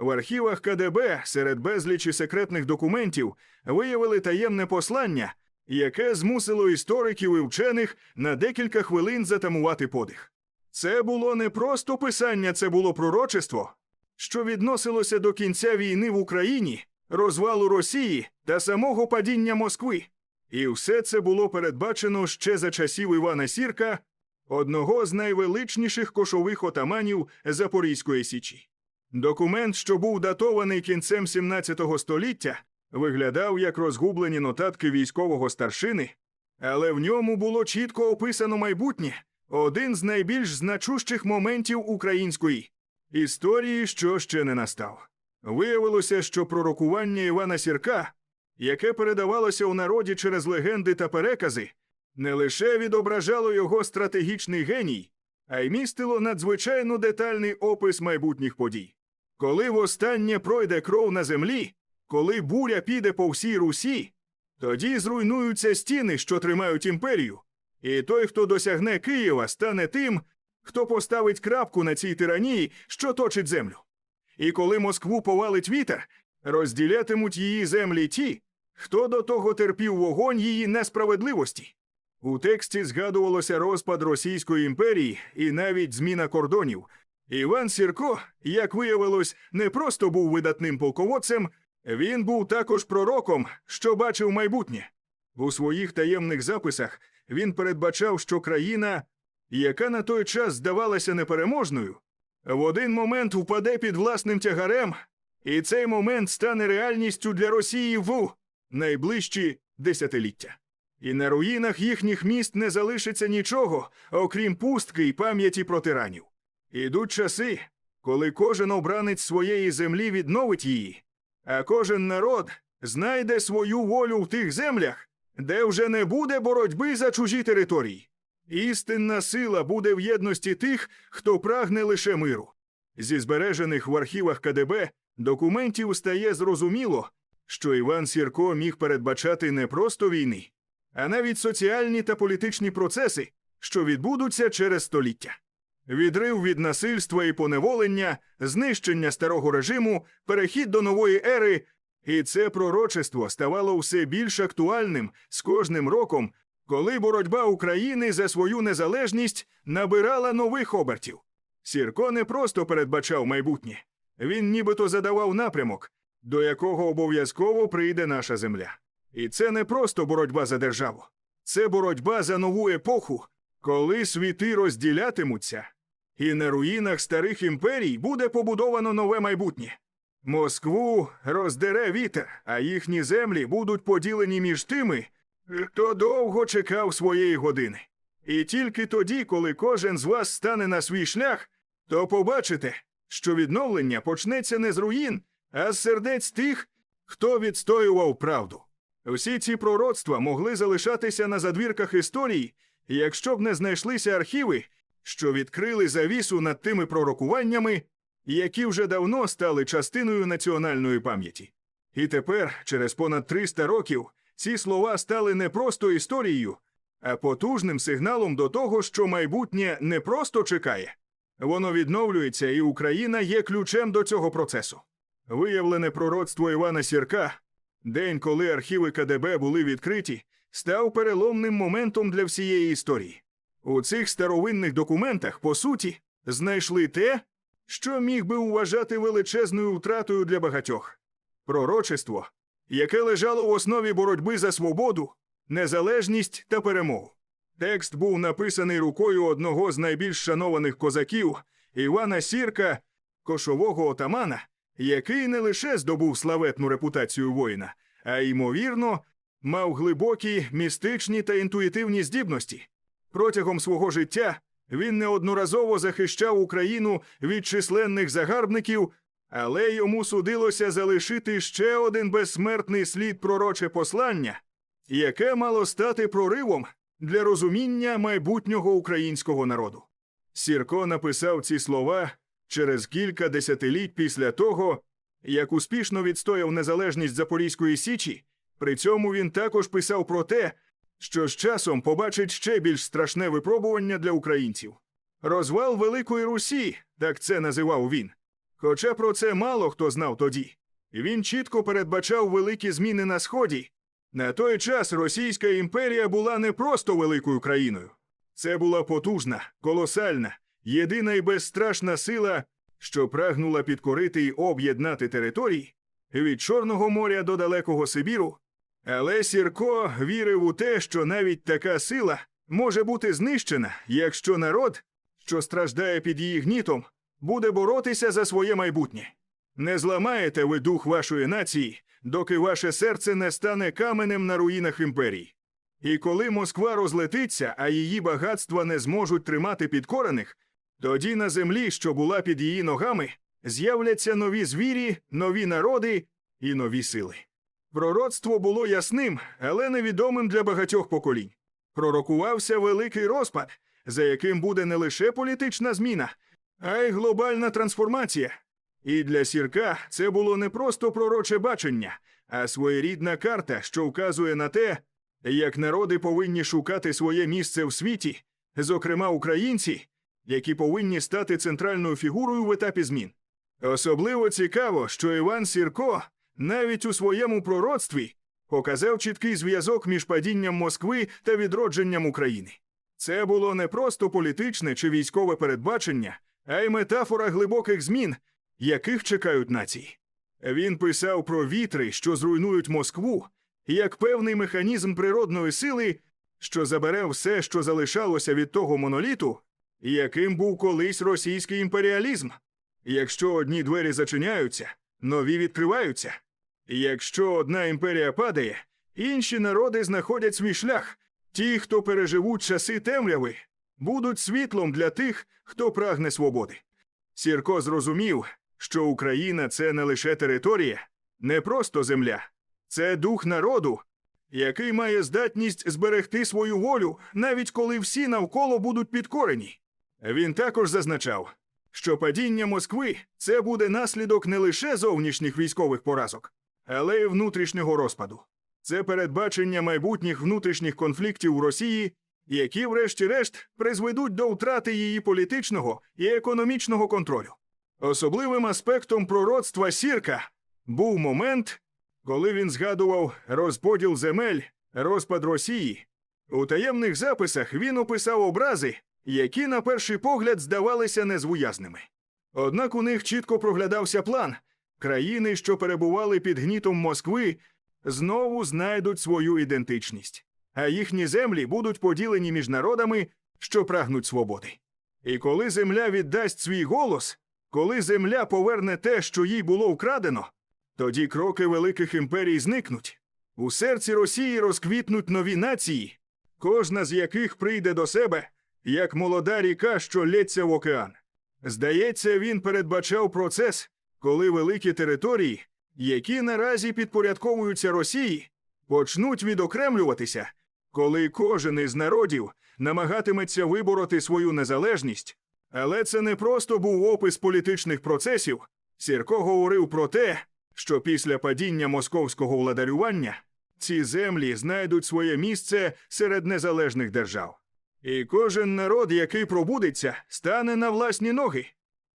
В архівах КДБ серед безлічі секретних документів виявили таємне послання, яке змусило істориків і вчених на декілька хвилин затамувати подих. Це було не просто писання, це було пророчество, що відносилося до кінця війни в Україні, розвалу Росії та самого падіння Москви. І все це було передбачено ще за часів Івана Сірка, одного з найвеличніших кошових отаманів Запорізької Січі. Документ, що був датований кінцем 17 століття, виглядав як розгублені нотатки військового старшини, але в ньому було чітко описано майбутнє, один з найбільш значущих моментів української історії, що ще не настав. Виявилося, що пророкування Івана Сірка, яке передавалося у народі через легенди та перекази, не лише відображало його стратегічний геній, а й містило надзвичайно детальний опис майбутніх подій. Коли востаннє пройде кров на землі, коли буря піде по всій Русі, тоді зруйнуються стіни, що тримають імперію, і той, хто досягне Києва, стане тим, хто поставить крапку на цій тиранії, що точить землю. І коли Москву повалить вітер, розділятимуть її землі ті, хто до того терпів вогонь її несправедливості. У тексті згадувалося розпад Російської імперії і навіть зміна кордонів. Іван Сірко, як виявилось, не просто був видатним полководцем, він був також пророком, що бачив майбутнє. У своїх таємних записах він передбачав, що країна, яка на той час здавалася непереможною, в один момент впаде під власним тягарем, і цей момент стане реальністю для Росії в найближчі десятиліття. І на руїнах їхніх міст не залишиться нічого, окрім пустки й пам'яті про тиранів. Ідуть часи, коли кожен обранець своєї землі відновить її, а кожен народ знайде свою волю в тих землях, де вже не буде боротьби за чужі території. Істинна сила буде в єдності тих, хто прагне лише миру. Зі збережених в архівах КДБ документів стає зрозуміло, що Іван Сірко міг передбачати не просто війни, а навіть соціальні та політичні процеси, що відбудуться через століття. Відрив від насильства і поневолення, знищення старого режиму, перехід до нової ери, і це пророчество ставало все більш актуальним з кожним роком, коли боротьба України за свою незалежність набирала нових обертів. Сірко не просто передбачав майбутнє, він нібито задавав напрямок, до якого обов'язково прийде наша земля. І це не просто боротьба за державу, це боротьба за нову епоху, коли світи розділятимуться, і на руїнах старих імперій буде побудовано нове майбутнє. Москву роздере вітер, а їхні землі будуть поділені між тими, хто довго чекав своєї години. І тільки тоді, коли кожен з вас стане на свій шлях, то побачите, що відновлення почнеться не з руїн, а з сердець тих, хто відстоював правду. Всі ці пророцтва могли залишатися на задвірках історії, якщо б не знайшлися архіви, що відкрили завісу над тими пророкуваннями, які вже давно стали частиною національної пам'яті. І тепер, через понад 300 років, ці слова стали не просто історією, а потужним сигналом до того, що майбутнє не просто чекає. Воно відновлюється, і Україна є ключем до цього процесу. Виявлене пророцтво Івана Сірка, день, коли архіви КДБ були відкриті, став переломним моментом для всієї історії. У цих старовинних документах, по суті, знайшли те, що міг би вважати величезною втратою для багатьох пророчество, яке лежало в основі боротьби за свободу, незалежність та перемогу. Текст був написаний рукою одного з найбільш шанованих козаків Івана Сірка, кошового отамана, який не лише здобув славетну репутацію воїна, а ймовірно, мав глибокі містичні та інтуїтивні здібності. Протягом свого життя він неодноразово захищав Україну від численних загарбників, але йому судилося залишити ще один безсмертний слід пророче послання, яке мало стати проривом для розуміння майбутнього українського народу. Сірко написав ці слова через кілька десятиліть після того, як успішно відстояв незалежність Запорізької Січі. При цьому він також писав про те, що з часом побачить ще більш страшне випробування для українців. Розвал Великої Русі, так це називав він. Хоча про це мало хто знав тоді. Він чітко передбачав великі зміни на сході. На той час Російська імперія була не просто великою країною. Це була потужна, колосальна, єдина і безстрашна сила, що прагнула підкорити й об'єднати території від Чорного моря до далекого Сибіру. Але Сірко вірив у те, що навіть така сила може бути знищена, якщо народ, що страждає під її гнітом, буде боротися за своє майбутнє. Не зламаєте ви дух вашої нації, доки ваше серце не стане каменем на руїнах імперії. І коли Москва розлетиться, а її багатства не зможуть тримати підкорених, тоді на землі, що була під її ногами, з'являться нові звірі, нові народи і нові сили. Пророцтво було ясним, але невідомим для багатьох поколінь. Пророкувався великий розпад, за яким буде не лише політична зміна, а й глобальна трансформація. І для сірка це було не просто пророче бачення, а своєрідна карта, що вказує на те, як народи повинні шукати своє місце в світі, зокрема українці, які повинні стати центральною фігурою в етапі змін. Особливо цікаво, що Іван Сірко навіть у своєму пророцтві показав чіткий зв'язок між падінням Москви та відродженням України. Це було не просто політичне чи військове передбачення, а й метафора глибоких змін, яких чекають нації. Він писав про вітри, що зруйнують Москву, як певний механізм природної сили, що забере все, що залишалося від того моноліту, яким був колись російський імперіалізм. Якщо одні двері зачиняються, нові відкриваються. Якщо одна імперія падає, інші народи знаходять свій шлях. Ті, хто переживуть часи темряви, будуть світлом для тих, хто прагне свободи. Сірко зрозумів, що Україна це не лише територія, не просто земля, це дух народу, який має здатність зберегти свою волю, навіть коли всі навколо будуть підкорені. Він також зазначав, що падіння Москви це буде наслідок не лише зовнішніх військових поразок, але й внутрішнього розпаду. Це передбачення майбутніх внутрішніх конфліктів у Росії, які, врешті-решт, призведуть до втрати її політичного і економічного контролю. Особливим аспектом пророцтва Сірка був момент, коли він згадував розподіл земель, розпад Росії. У таємних записах він описав образи, які на перший погляд здавалися незвуязними. Однак у них чітко проглядався план країни, що перебували під гнітом Москви, знову знайдуть свою ідентичність, а їхні землі будуть поділені між народами, що прагнуть свободи. І коли земля віддасть свій голос, коли земля поверне те, що їй було вкрадено, тоді кроки великих імперій зникнуть. У серці Росії розквітнуть нові нації, кожна з яких прийде до себе, як молода ріка, що лється в океан. Здається, він передбачав процес, коли великі території, які наразі підпорядковуються Росії, почнуть відокремлюватися, коли кожен із народів намагатиметься вибороти свою незалежність. Але це не просто був опис політичних процесів. Сірко говорив про те, що після падіння московського владарювання ці землі знайдуть своє місце серед незалежних держав. І кожен народ, який пробудеться, стане на власні ноги.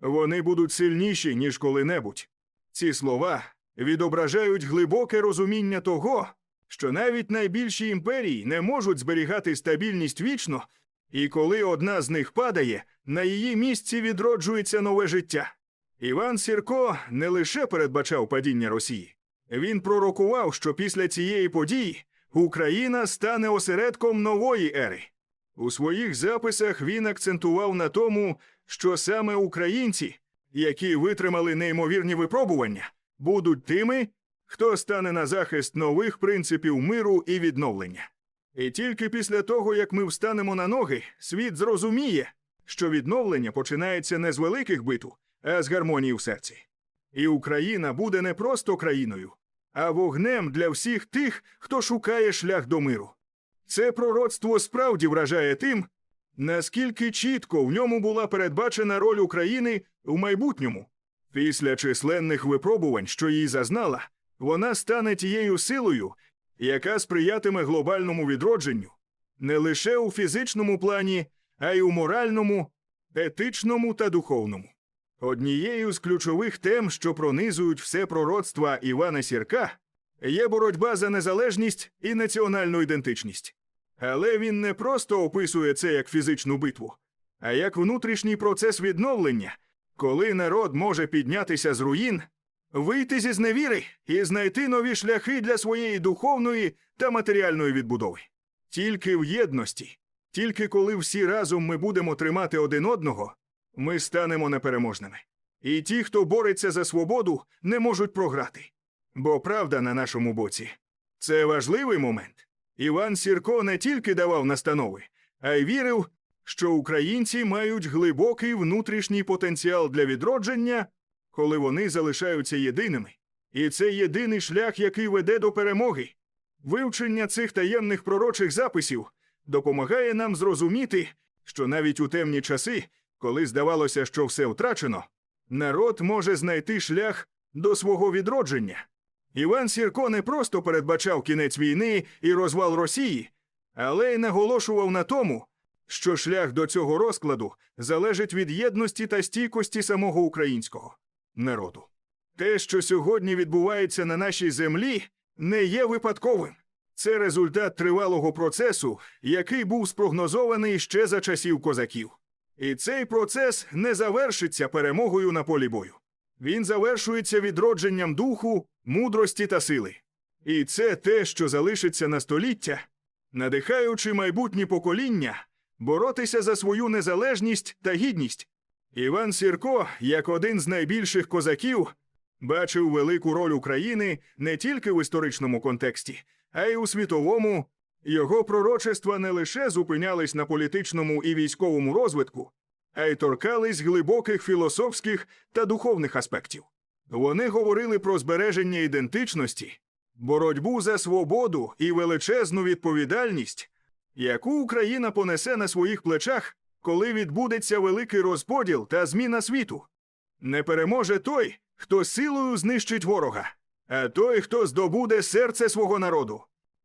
Вони будуть сильніші, ніж коли-небудь. Ці слова відображають глибоке розуміння того, що навіть найбільші імперії не можуть зберігати стабільність вічно, і коли одна з них падає, на її місці відроджується нове життя. Іван Сірко не лише передбачав падіння Росії, він пророкував, що після цієї події Україна стане осередком нової ери. У своїх записах він акцентував на тому, що саме українці, які витримали неймовірні випробування, будуть тими, хто стане на захист нових принципів миру і відновлення. І тільки після того, як ми встанемо на ноги, світ зрозуміє, що відновлення починається не з великих битв, а з гармонії в серці. І Україна буде не просто країною, а вогнем для всіх тих, хто шукає шлях до миру. Це пророцтво справді вражає тим, наскільки чітко в ньому була передбачена роль України в майбутньому. Після численних випробувань, що її зазнала, вона стане тією силою, яка сприятиме глобальному відродженню не лише у фізичному плані, а й у моральному, етичному та духовному. Однією з ключових тем, що пронизують все пророцтва Івана Сірка, є боротьба за незалежність і національну ідентичність. Але він не просто описує це як фізичну битву, а як внутрішній процес відновлення, коли народ може піднятися з руїн, вийти зі зневіри і знайти нові шляхи для своєї духовної та матеріальної відбудови. Тільки в єдності, тільки коли всі разом ми будемо тримати один одного, ми станемо непереможними. І ті, хто бореться за свободу, не можуть програти. Бо правда на нашому боці. Це важливий момент. Іван Сірко не тільки давав настанови, а й вірив, що українці мають глибокий внутрішній потенціал для відродження, коли вони залишаються єдиними. І це єдиний шлях, який веде до перемоги. Вивчення цих таємних пророчих записів допомагає нам зрозуміти, що навіть у темні часи, коли здавалося, що все втрачено, народ може знайти шлях до свого відродження. Іван Сірко не просто передбачав кінець війни і розвал Росії, але й наголошував на тому, що шлях до цього розкладу залежить від єдності та стійкості самого українського народу. Те, що сьогодні відбувається на нашій землі, не є випадковим. Це результат тривалого процесу, який був спрогнозований ще за часів козаків. І цей процес не завершиться перемогою на полі бою. Він завершується відродженням духу, мудрості та сили. І це те, що залишиться на століття, надихаючи майбутні покоління боротися за свою незалежність та гідність. Іван Сірко, як один з найбільших козаків, бачив велику роль України не тільки в історичному контексті, а й у світовому. Його пророчества не лише зупинялись на політичному і військовому розвитку, а й торкались глибоких філософських та духовних аспектів. Вони говорили про збереження ідентичності, боротьбу за свободу і величезну відповідальність, яку Україна понесе на своїх плечах, коли відбудеться великий розподіл та зміна світу. Не переможе той, хто силою знищить ворога, а той, хто здобуде серце свого народу.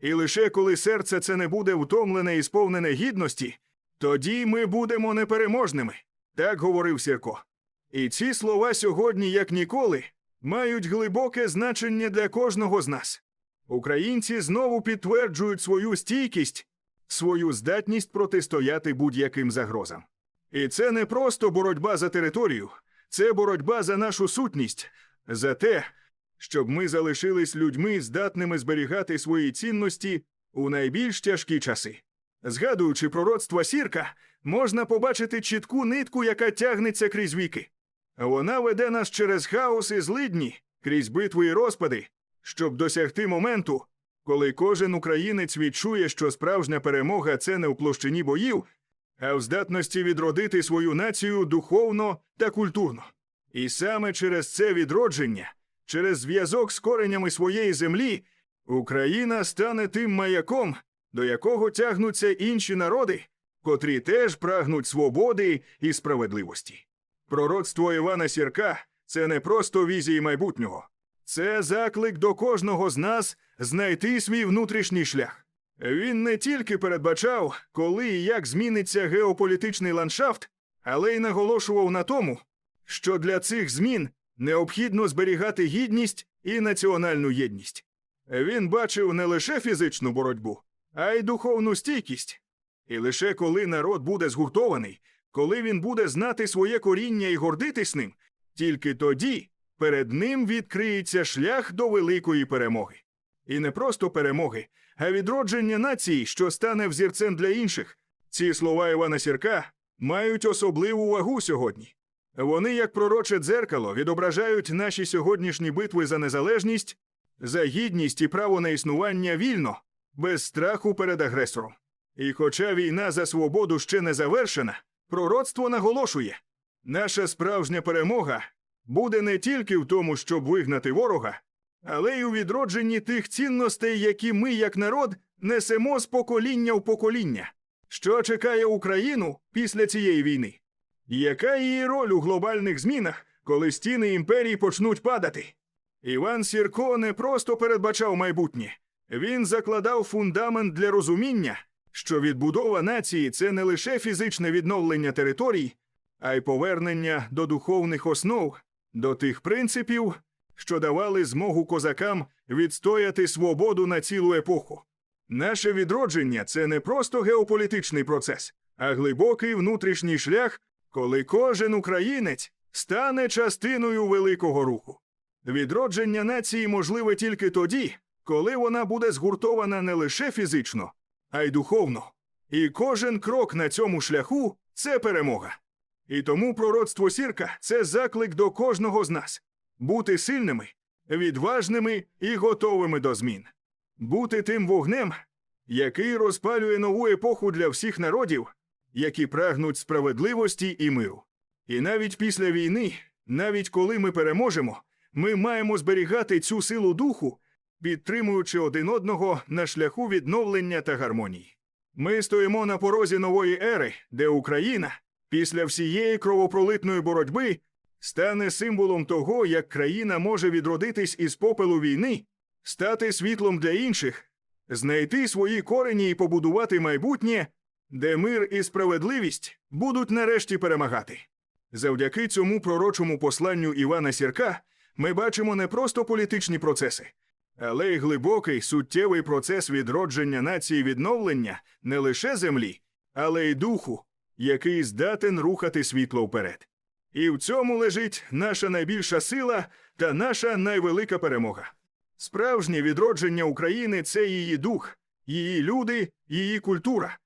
І лише коли серце це не буде втомлене і сповнене гідності, тоді ми будемо непереможними, так говорив Сірко. І ці слова сьогодні, як ніколи, мають глибоке значення для кожного з нас. Українці знову підтверджують свою стійкість, свою здатність протистояти будь-яким загрозам. І це не просто боротьба за територію, це боротьба за нашу сутність, за те, щоб ми залишились людьми, здатними зберігати свої цінності у найбільш тяжкі часи. Згадуючи пророцтва сірка, можна побачити чітку нитку, яка тягнеться крізь віки. Вона веде нас через хаос і злидні, крізь битви і розпади, щоб досягти моменту, коли кожен українець відчує, що справжня перемога це не в площині боїв, а в здатності відродити свою націю духовно та культурно. І саме через це відродження, через зв'язок з коренями своєї землі, Україна стане тим маяком, до якого тягнуться інші народи, котрі теж прагнуть свободи і справедливості. Пророцтво Івана Сірка це не просто візії майбутнього, це заклик до кожного з нас знайти свій внутрішній шлях. Він не тільки передбачав, коли і як зміниться геополітичний ландшафт, але й наголошував на тому, що для цих змін необхідно зберігати гідність і національну єдність. Він бачив не лише фізичну боротьбу, а й духовну стійкість. І лише коли народ буде згуртований, коли він буде знати своє коріння і гордитись ним, тільки тоді перед ним відкриється шлях до великої перемоги. І не просто перемоги, а відродження нації, що стане взірцем для інших. Ці слова Івана Сірка мають особливу вагу сьогодні. Вони, як пророче дзеркало, відображають наші сьогоднішні битви за незалежність, за гідність і право на існування вільно, без страху перед агресором. І хоча війна за свободу ще не завершена, пророцтво наголошує наша справжня перемога буде не тільки в тому, щоб вигнати ворога, але й у відродженні тих цінностей, які ми, як народ, несемо з покоління в покоління. Що чекає Україну після цієї війни? Яка її роль у глобальних змінах, коли стіни імперії почнуть падати? Іван Сірко не просто передбачав майбутнє, він закладав фундамент для розуміння, що відбудова нації це не лише фізичне відновлення територій, а й повернення до духовних основ, до тих принципів, що давали змогу козакам відстояти свободу на цілу епоху. Наше відродження це не просто геополітичний процес, а глибокий внутрішній шлях, коли кожен українець стане частиною великого руху. Відродження нації можливе тільки тоді, коли вона буде згуртована не лише фізично, а й духовно. І кожен крок на цьому шляху це перемога. І тому пророцтво сірка це заклик до кожного з нас бути сильними, відважними і готовими до змін, бути тим вогнем, який розпалює нову епоху для всіх народів, які прагнуть справедливості і миру. І навіть після війни, навіть коли ми переможемо, ми маємо зберігати цю силу духу, підтримуючи один одного на шляху відновлення та гармонії. Ми стоїмо на порозі нової ери, де Україна після всієї кровопролитної боротьби стане символом того, як країна може відродитись із попелу війни, стати світлом для інших, знайти свої корені і побудувати майбутнє, де мир і справедливість будуть нарешті перемагати. Завдяки цьому пророчому посланню Івана Сірка ми бачимо не просто політичні процеси, але й глибокий суттєвий процес відродження нації відновлення не лише землі, але й духу, який здатен рухати світло вперед. І в цьому лежить наша найбільша сила та наша найвелика перемога. Справжнє відродження України це її дух, її люди, її культура,